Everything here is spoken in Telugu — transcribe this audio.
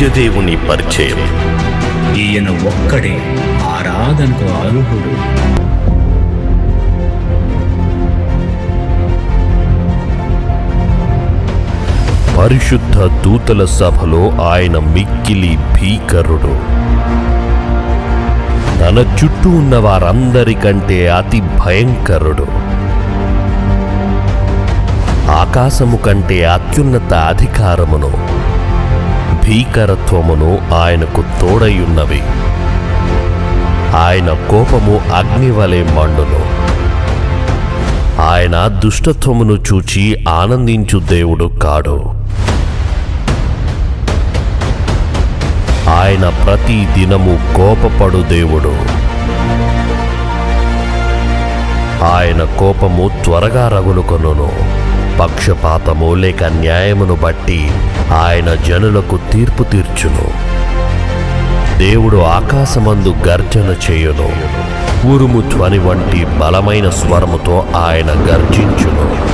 నిత్యదేవుని పరిచయం. ఈయన ఒక్కడే ఆరాధనకు అర్హుడు. పరిశుద్ధ దూతల సభలో ఆయన మిక్కిలి భీకరుడు. తన చుట్టూ ఉన్న వారందరికంటే అతి భయంకరుడు. ఆకాశము కంటే అత్యున్నత అధికారమును భీకరత్వమును ఆయనకు తోడయున్నవి ఆయన కోపము అగ్నివలే మండును. ఆయన దుష్టత్వమును చూచి ఆనందించు దేవుడు కాడు. ఆయన ప్రతి దినము కోపపడు దేవుడు. ఆయన కోపము త్వరగా రగులుకొనును. పక్షపాతము లేక న్యాయమును బట్టి ఆయన జనులకు తీర్పు తీర్చును. దేవుడు ఆకాశమందు గర్జన చేయును. ఉరుము ధ్వని వంటి బలమైన స్వరముతో ఆయన గర్జించును.